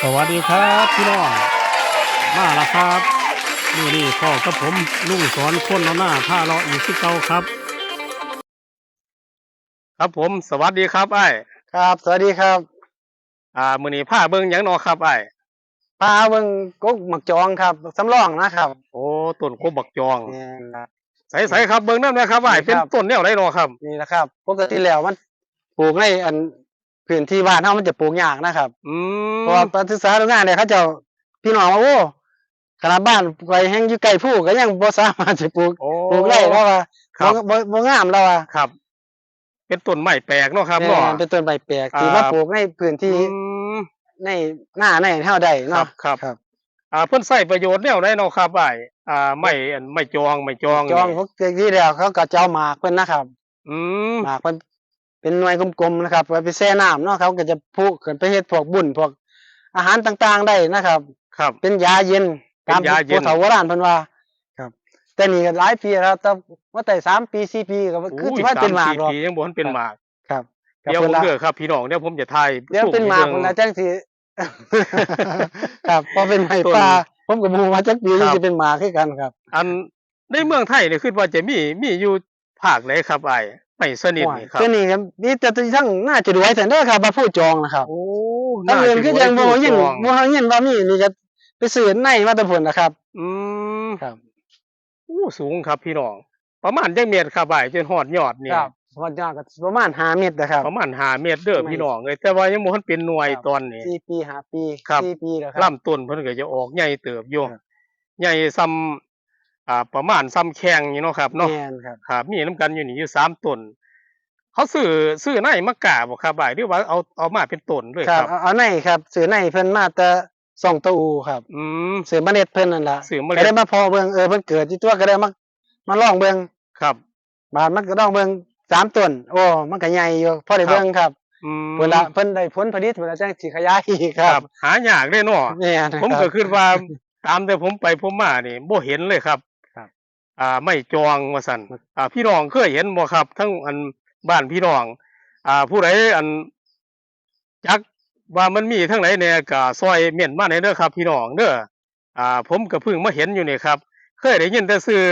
สวัสดีครับพี่น้องมาแล้วครับนี่นี่พ่อกับผมลุงสอนคนเอาหน้าผ้าเลาะอยู่ที่เก่าครับ ครับผมสวัสดีครับไอ้ายครับ สวัสดีครับ อ่ามื้อนี้ผ้าเบิ่งหยังเนอครับไอ้ายพาเบิ่งกกหมักจองครับสำรองนะครับโอ้ต้นกบบักจองนี่ครับใสๆครับเบิ่งนำนะครับไอ้ายนี่เป็นครับ ต้นแนวไดเนอครับนี่นะครับปกติแล้วมันปลูกในอัน พื้นที่บ้านเฮามันจะปลูกยากนะครับอืเพมราะว่าการศึกษาโรงงานเนี่ยเขาเจะพี่น้องว่าโอ้ขนาดบ้านไกลแห้งอยู่ไกลผู้ก็ยังบ่สามารถจะปลูกโอ้ ปลูกได้แล้วว่าครับ บ่บ่บ่งามแล้วว่าครับ เป็นต้นไม้แปลกเนาะครับแม่เนาะนเป็นต้นใบแปลกที่อ่ามาปลูกในพื้นที่อืม ในหน้าในเฮาได้ครัเนาะบครับครับ อ่าเพิ่นใช้ประโยชน์แนวไดเนาะครับไอ้ายอ่าไม้อันไม้จองไม้จองจองนี่พวกที่แล้วเขาก็จะเอาหมากเพิ่นนะครับอืมหมากมัน เป็นหน่วยกลมๆนะครับไว้ไปแช่น้ำเนาะเขาก็จะพุขึ้นไปเฮ็ดพวกบุญพวกอาหารต่างๆได้นะครับ ครับ เป็นยาเย็นเป็นตามยาเย็น ผู้เฒ่าโบราณเพิ่นว่า ครับ แต่นี่ก็หลายปีแล้วแต่ว่าแต่สามปีสี่ปีก็คือสิว่าเป็นหมากหรอกสสี่ปียังบ่ทันเป็นหมากครับเดี๋ยวผมละเด้อครับพี่น้องเดี๋ยวผมจะถ่ายเดี๋ยวเป็นหมากพุ่นละจังสิ ครับพอเป็นไม้ป่าผมก็บ่รู้ว่าจักปีนี้สิเป็นหมากคือกันครับ อันในเมืองไทยนี่คิดว่าจะมีมีอยู่ภาคไหนครับไอ้ ไม่สนิทนี่ครับ ก็นี่ครับนี่แต่ทั้งน่าจะรวยแต่เด้อครับมาผู้จองนะครับโอ้ถ้าเงินก็ยังบ่น่ายิจะนรวยบ่เงินบ่มีนี่ก็ไปซื้อในมาแตะพุ่นนะครับ อืมครับโอ้สูงครับพี่น้อง ประมาณจังเมตรครับไอ้จนฮอดยอดนี่ครับฮอดยอดก็ประมาณ5เมตรนะครับ ประมาณ5เมตรเด้อไม่พี่น้องเอ้ยแต่ว่ายังบ่ทันเป็นหน่วยครับตอนนี้4ปี5ปีครับ4ปีแล้วครัลำต้นเพิ่นก็จะออกใหญ่เติบอยู่ครับใหญ่ซ้ำ อ่า ประมาณซ้ำแข้งอยู่เนาะครับเนาะแม่นครับครับมีน้ำกันอยู่นี่อยู่สามต้นเขาซื้อซื้อในมากาบ่ครับบ่ายหรือว่าเอาเอามาเป็นต้นด้วยคครัรับบเอาเอาในครับซื้อในเพิ่นมาแต่ส่องตะอูครับอืมซื้อเมล็ดเพิ่นนั่นล่ะซื้อเมก็ล็ได้ดมาพอเบิ่งเออเพิ่นเกิดที่ตัวก็ได้มามาลองเบิ่งครับ บาดมันก็ลองเบิ่งสามต้นโอ้มันก็ใหญ่อยู่พอได้ครับ เบิ่งครับอืมเวลาเพิ่นได้ผลผลิตเวลาจังสิขยายอีกคครัรับบ หายากเลยเนาะแม่นผมรับก็คิดว่าตามแต่ผมไปผมมานี่บ่เห็นเลยครับครับ อ่าไม่จองว่าซั่นอ่าพี่น้องเคยเห็นบ่ครับ ทั้งอันบ้านพี่น้อง อ่า ผู้ใดอันจักว่ามันมีทั้งไหนเนี่ยก็ซอยเม่นมาในเด้อครับ พี่น้องเด้ออ่า ผมก็เพิ่งมาเห็นอยู่นี่ครับ เคยได้ยินแต่ชื่อ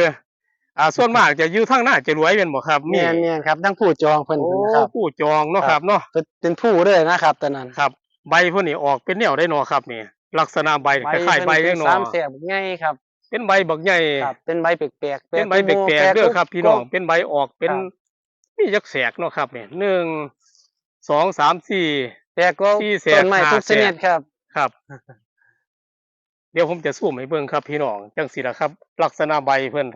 อ่าส่วนมากจะอยู่ทางหน้าจะรวยเป็นบ่ครับแม่นแม่นครับทั้งผู้จองเพิ่นโอ้เพิ่นนะครับผู้จองเนาะครับเนาะเป็นเป็นผู้เลยนะครับตอนนั้นครับ ใบพวกนี้ออกเป็นแนวได้เนาะครับนี่ลักษณะใบคล้ายๆใบเป็จันงเนาะสามแฉกง่ายครับ เป็นใบบักใหญ่ครับเป็นใบแปลกๆเป็นใบแปลกๆเด้อครับ พี่น้องเป็นใบออกเป็นมีจักแสกเนาะครับเนี่ยหนึ่งสองสามสี่แปลกก็ที่แสกต้นไม้ห้าทุกชนิดแสกครับครับ เดี๋ยวผมจะสู้ให้เบิ่งครับ พี่น้องจังสิล่ะครับ ลักษณะใบเพิ่น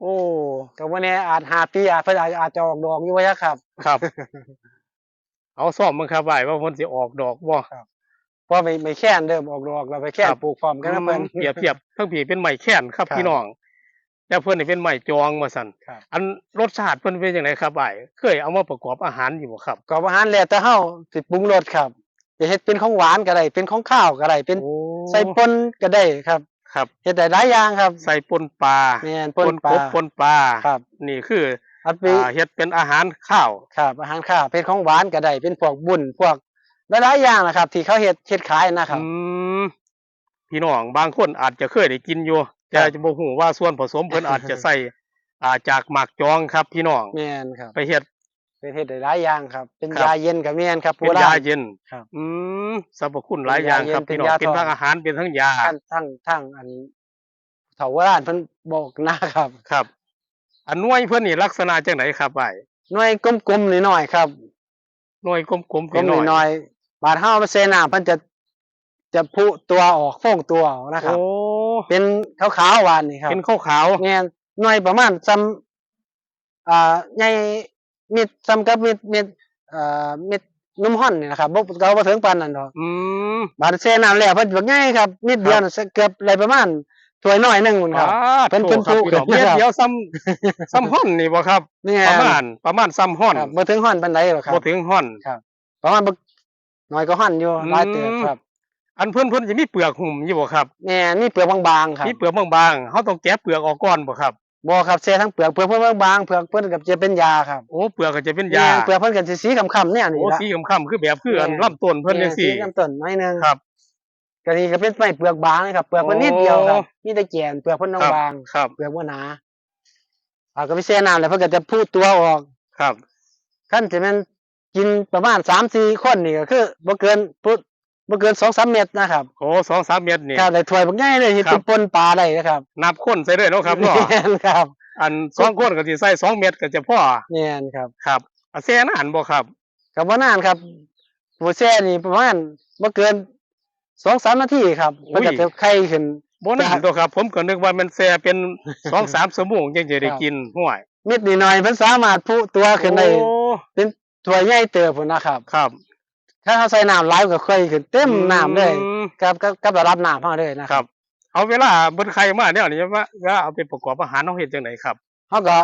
โอ้ก็วันนี้อาจหาปีอาจเพิ่นอาจอาจจะออกดอกอยู่ว่าครับ ครับ เอาซ่อมมึงครับไว้ว่าเพิ่นสิออกดอกบ่เพ ราะไม่ไม่แค่นเดิมออกดอกเราไปแค่นครับปลูกพร้อมกันนะเพิ่นเปรียบเทียบทั้งผีเป็นไม้แค้นครับครับพี่น้องแต่เพิ่นนี่เป็นไม้จองมาสั่นครับอันรสชาติเพิ่นเป็นจังไดครับไอ้เคยเอามาประกอบอาหารอยู่บ่ครับกอบอาหารแล้วแต่เฮาสิปรุงรสครับจะเฮ็ดเป็นของหวานก็ได้เป็นของข้าวก็ได้เป็นโอ้ใส่ปนก็ได้ครับครับเฮ็ดได้หลายอย่างครับ ใส่ปนปลาแม่นปปนนกปลาบปนปลาครับ นี่คืออัดไปอ่าเฮ็ดเป็นอาหารข้าวครับอาหารข้าวเป็นของหวานก็ได้เป็นพวกบุญพวก หลายๆอย่างนะครับ ที่เขาเฮ็ดเฮ็ดขายนะครับ อืมพี่น้องบางคนอาจจะเคยได้กินอยู่ แต่ครับจะบ่ฮู้ว่าส่วนผสมเพิ่นอาจจะใส่อ่าจากหมากจองครับ พี่น้องแม่นครับไปเฮ็ดเป็นเฮ็ดได้หลายอย่างครับ เป็นครับยาเย็นก็แม่นครับเป็นโบรยาณเย็นครับ อืมสรรพคุณหลายอย่างครับเป็พี่นน้องยาเป็นทองทั้งอาหารเป็นทั้งยาทั้งทั้งทั้งอันเฒ่าโบราณเพิ่นบอกนะครับครับ อันหน่วยเพิ่นนี่ลักษณะจังไหนครับไอ้หน่วยกลมๆน้อยๆครับหน่วยกลมๆกลมเป็นน้อยน้อยๆ บาดเฮามาเซน้ำเพิ่นจะจะพุตัวออกโฟ้งตัวออกนะครับ โอ้เป็นขาวๆหวานนี่ครับเป็นขาวแม่นหน่วยประมาณซ้ำอ่าใหญ่มิดซ้ำกับมิดมิดเอ่อมิดนุ่มห่อนนี่นะครับบ่ก็บ่ถึงปานนั้นดอกๆอืมบาดเซน้ำแล้วเพิ่นบักใหญ่ครับมิดเดียวน่ะเกือบอะไรประมาณถ้วยน้อยหนึงพุ่นครับอ่าเพิ่นโถเพิ่นครับปลูกพี่น้องขึ้นเม็ดนะครับเดียวซ้ำ ซ้ำห่อนนี่บ่ครับ นี่ไงประมาณประมาณซ้ำห่อนครับบ่ถึงห่อนปานใดหรอกครับบ่ถึงห่อน ประมาณบัก น้อยก็ห่อนอยู่อืมหลายเติบครับ อันเพิ่นเพิ่นจะมีเปลือกหุ้มอยู่บ่ครับแม่นมีเปลือกบางๆครับมีเปลือกบางๆเฮาต้องแกะเปลือกออกก่อนบ่ครับบ่ครับแช่ทั้งเปลือกเปลือกเพิ่นบางๆเปลือกเพิ่นก็จะเป็นยาครับโอ้เปลือกก็จะเป็นยาแม่นเปลือกเพิ่นก็สิสีคำๆเนี่ยนี่โอ้ละสีคำๆคือแบบคืออันแม่นลำต้นเพิ่นจังซี่สีน้ำต้นน้อยหนึงครับก็นี่ก็เป็นไม้เปลือกบางนะครับเปลือกเพิ่นนิดเดียวครับมีแต่แกนเปลือกเพิ่นครับบางครับๆเปลือกบ่หนาอ่าก็ไปแช่น้ำแล้วเพิ่นก็จะพูดตัวออกครับคันสิแม่น กินประมาณ3-4คนนี่ก็คือบ่เกินปุ๊บบ่เกิน2-3เม็ดนะครับโอ้สองสามเม็ดนี่ ครับได้ถ้วยบักใหญ่เลยที่ครับปนปลาได้นะครับนับคนใส่เลยเนาะครับเนาะแม่นครับอันสองคนก็สิใส่สองเม็ดก็จะพอแม่นครับครับอาแซ่นานบ่ครับกับว่านานครับหัวแช่นี่ประมาณบ่เกินสองสามนาทีครับอุ้มันยก็จะไข่ขึ้น บ่นานตัวครับ ผมก็นึกว่ามันแซ่เป็นสองสามชั่วโมงจังจะได้กินห่วยนิดนิดหน่อยมันสามารถพุตัวขึ้นได้โอ้ เป็น ถ้วยใหญ่เติบพุ่นนะครับ ครับถ้าเราใส่น้ำหลายก็ไข่ขึ้นเต็มน้ำเลยอืมกับกับกับระดับน้ำเฮาเลยนะคครัรับบเอาเวลาเบิ่นไข่มาเนี่ยนี่ว่าว่าเอาไปประกอบอาหารเฮาเฮ็ดจังไดครับเฮาก็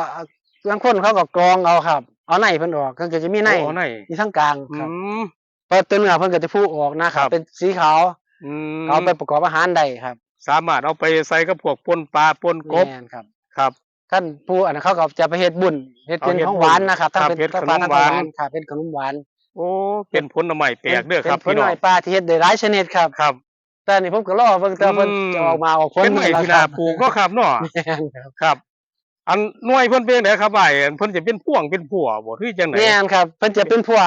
บางคนเขาก็กรองเอาครับ เอาในเพิ่นออกก็จะมีในโอ้ในมีทั้งกลางอืครับม เปิดตัวเนื้อเพิ่นก็จะพูออกนะครัครับ บ เป็นสีขาวอืมเอาไปประกอบอาหารได้ครับสามารถเอาไปใส่กับพวกปนปลาปนกบแม่นครับ ครับ ท่านผู้อันนั้นเขาก็จะไปเฮ็ดบุญเฮ็ดเป็นเอาเฮ็ดของหวานนะครับครับถ้าเป็นเฮ็ดถ้าขนมปลาทั้งหวานครับเป็นขนมหวานโอ้เป็นผลไม้แปลกเด้อครับเป็นพี่น้อผลงไม้ปลาที่เฮ็ดได้หลายชนิดครับ ครับ แต่นี่ผมก็รอเบิ่งแต่เพิ่นอืม จะออกมาออกผลเป็นไม้ที่น่าปลูกเนาะครับเนาะแม่นครับครับ อันหน่วยเพิ่นเป็นไดครับอ้ายอันเพิ่นจะเป็นพ่วงเป็นผัวบ่คือจังไดแม่นครับเพิ่นจะเป็นพวก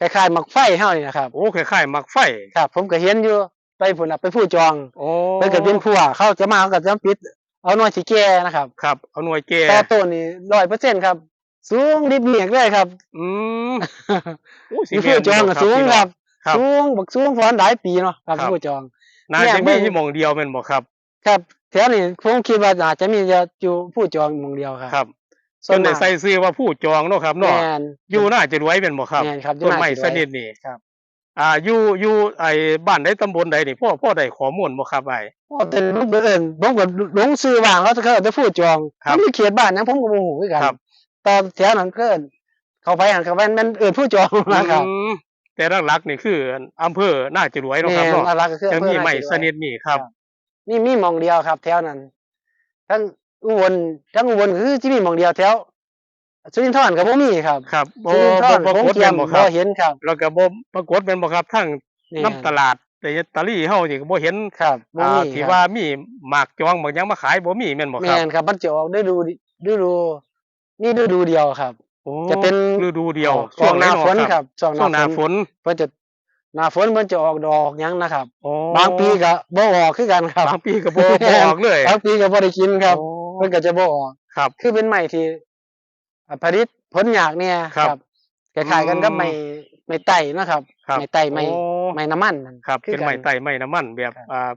คล้ายๆหมักไฟเฮานี่นะครับ โอ้คล้ายๆหมักไฟครับ ผมก็เห็นอยู่ไปพุ่นน่ะไปผู้จองโอ้ เพิ่นก็เป็นพวกเขาจะมาเขาก็จะปิด เอาหน่วยสิแก่นะครับ ครับ เอาหน่วยแก่แต่ต้นนี่100%ครับ สูงดิบเมียกเลยครับ อืมโอ้สิมีผู้จองก็สูงครับครับ สูงบักสูงพอนหลายปีเนาะครับครับผู้จองน่าเนี่ยจะเบิ่มีงอยู่หม่องเดียวแม่นบ่ครับ ครับแถวนี้ผมคิดว่าอาจจะมีจะอยู่ผู้จองหมองเดียวครับครับส่วจนนได้มากใส่ชื่อว่าผู้จองเนาะครับแม่เนาะนอยู่น่าจะรวยแม่นบ่ครับแม่นครับต้นไม้อยู่ชน่าจะรวยนิดนี้ครับ อ่าอยู่อยู่ไอ้บ้านใดตำบลใดนี่พ่อพ่อได้ข้อมูลบ่ครับไอ้โอ้แต่ผมก็เอิ้นผมก็หลงซื้อว่างเขาเขาจะผู้จองครับมันมีเขตบ้านหยังผมก็บ่ฮู้คือกันครับแต่แถวนั้นก็เอิ้นเขาไปหันเขาไปมันเอิ้นผู้จองนะครับอืมแต่หลักๆนี่คืออำเภอน่าจะรวยเนาะครับแม่นเนาะอะไรก็คือจะอำเภมีอไม้าจะรวยชนิดนี้ครับ นี่มีหมองเดียวครับ แถวนั้นทั้งอุบลทั้งอุบลก็คือสิมีหมองเดียวแถว สุรินทร์ก็บ่มีครับ ครับบ่สุรินทบ่ร์บ่ผมกดเทียแม่มนบ่คบ่รับเห็นครับ แล้วก็บ่ปรากฏแม่นบ่ครับทั้งแม่น้ำตลาดแต่ตะลี่เฮานี่ก็บ่เห็นครับบ่อ่ามีที่ครับว่ามีหมากจองบางอย่างมาขายบ่มีแม่นบ่คแม่รับนครับมันจะออกฤดูฤดูนี่ฤดูเดียวครับ โอ้จะเป็นฤดูเดียวช่วงหน้าฝนไเะครับช่วงช่วงหหน้าน้าฝฝนนเพิ่นจะหน้าฝนมันจะออกดอกหยังนะครับโอ้บางปีก็บ่ออกคือกันครับ บางปีก็บ่บ่ออกเลยบางปีก็บ่ได้กินครับโอ้เพิ่นก็จะบ่ออกครับ คือเป็นไม้ที่อ่า ผลิตผลยากเนี่ยครับคล้ายๆกันกับอืมไม้ไม้ไต่นะครับครับไม้ไต่ไม้โอ้ไม้น้ำมันนั่นครับคือเป็นกัไม้ไต่ไม้น้ำมันแบบครับอ่า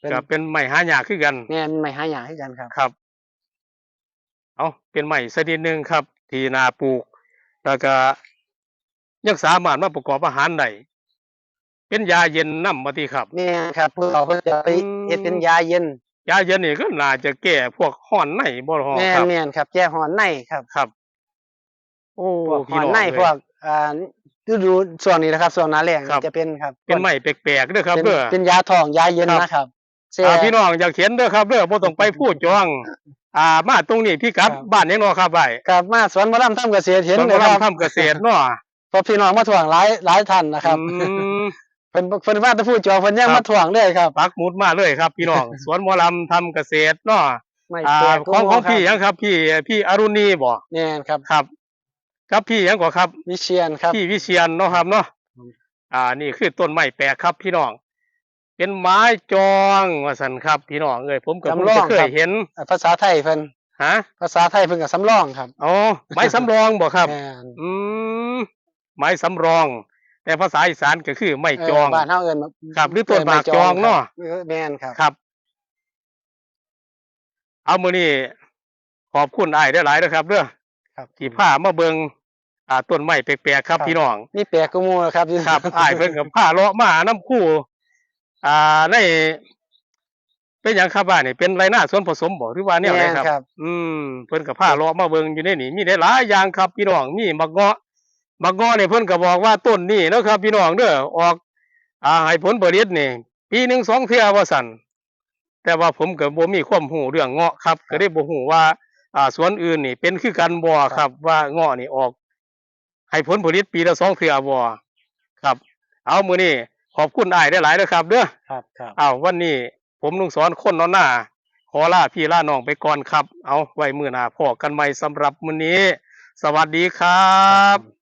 เป็นก็เป็นไม้หายากคือกันแม่นไม้หายากคือกันครับครับ เอาเป็นไม้ชนิดหนึ่งครับ ที่นาปลูกแล้วก็ยังสามารถมาประกอบอาหารได้เป็นยาเย็นน้ำมาทีครับแม่นครับพวกเราก็จะไปอืมเฮ็ดเป็นยาเย็น ยาเย็นนี่ก็น่าจะแก้พวกห่อนในบ่หอแม่คนรับ แม่นครับแก้หอนในครับครับ โอ้พวกหพี่อนน้องในเอ้ยพวกอ่าฤดูช่วงนี้นะครับช่วงหน้าแล้งครับ จะเป็นครับเป็นไม้แปลกๆเด้อครับเป็นเด้อ เป็นยาทองยาเย็นครับ นะครับแช่อ่าพี่น้องอยากเห็นเด้อครับเด้อบ่ต้องไปพูดจองอ่ามาตรงนี้พี่กัดครับ บ้านยังเนาะครับไว้กลับมาสวนมะลำทำเกษตรเห็นสวนเลยกำคลัรังบทำเกษตรเนาะพอพี่น้องมาถ่วงหลายหลายท่านนะครับ อืม เพิ่นเพิ่นว่าจะพูดจอเพิ่นยังครับมาถ่วงเลยครับ ปักหมุดมาเลยครับ พี่น้อง สวนหมอลำทำเกษตรเนาะไม่อ่าแปลกของของครับพี่ยังครับ พี่พี่อรุณีบ่เนี่ยครับ ครับ ครับพี่ยังกว่าครับ วิเชียนครับ พี่วิเชียนเนาะครับเนาะอืมอ่า นี่คือต้นไม้แปลกครับ พี่น้อง เป็นไม้จองว่าสันครับ พี่น้องเอ้ยผมก็เพิ่งจะเคยเห็นอ่าภาษาไทยเพิ่นฮะภาษาไทยเพิ่นก็สำรองครับอ๋อไม้สำรองบ่ครับแม่นอืมไม้สำรอง แต่ภาษาอีสานก็คือไม้จองเบ้านเฮาเอิ้นครับหรือต้นหมากจองเนาะเออแม่นครับครับ เอามือนี้ขอบคุณอ้ายได้หลายๆนะครับเด้อครับที่พามาเบิงอ่าต้นไม้แปลกๆครับครับพี่น้องมีแปลกกูมูนะครับครับอ้ายเพิ่นกับพาเลาะมาน้ำคู่อ่าในเป็นหยังครับบ้านนี่เป็นไรหน้าส่วนผสมบ่หรือว่าแนวไหนแม่นครับครับ อืมเพิ่นกับพาเลาะมาเบิงอยู่ในนี่มีได้หลายอย่างครับ พี่น้องมีบักเงาะ บักเงาะนี่เพิ่นก็บอกว่าต้นนี่เนาะครับ พี่น้องเด้อออกอ่าให้ผลผลิตนี่ปีหนึ่งสองเทื่อว่าสั่นแต่ว่าผมก็บ่มีความรู้เรื่องเงาะครับ ก็ได้บ่รู้ว่าอ่าสวนอื่นนี่ เป็นคือกันบ่ครับ ว่าเงาะนี่ออก ให้ผลผลิตปีละสองเทื่อบ่ครับ เอามื้อนี้ขอบคุณอ้ายได้หลายๆเด้อครับ เด้อครับครับอ้าววันนี้ผมลุงสอนคนนอนหน้าขอลาพี่ลาน้องไปก่อนครับ เอาไว้มื้อหน้าพอกันใหม่สำหรับมื้อนี้ สวัสดีครับ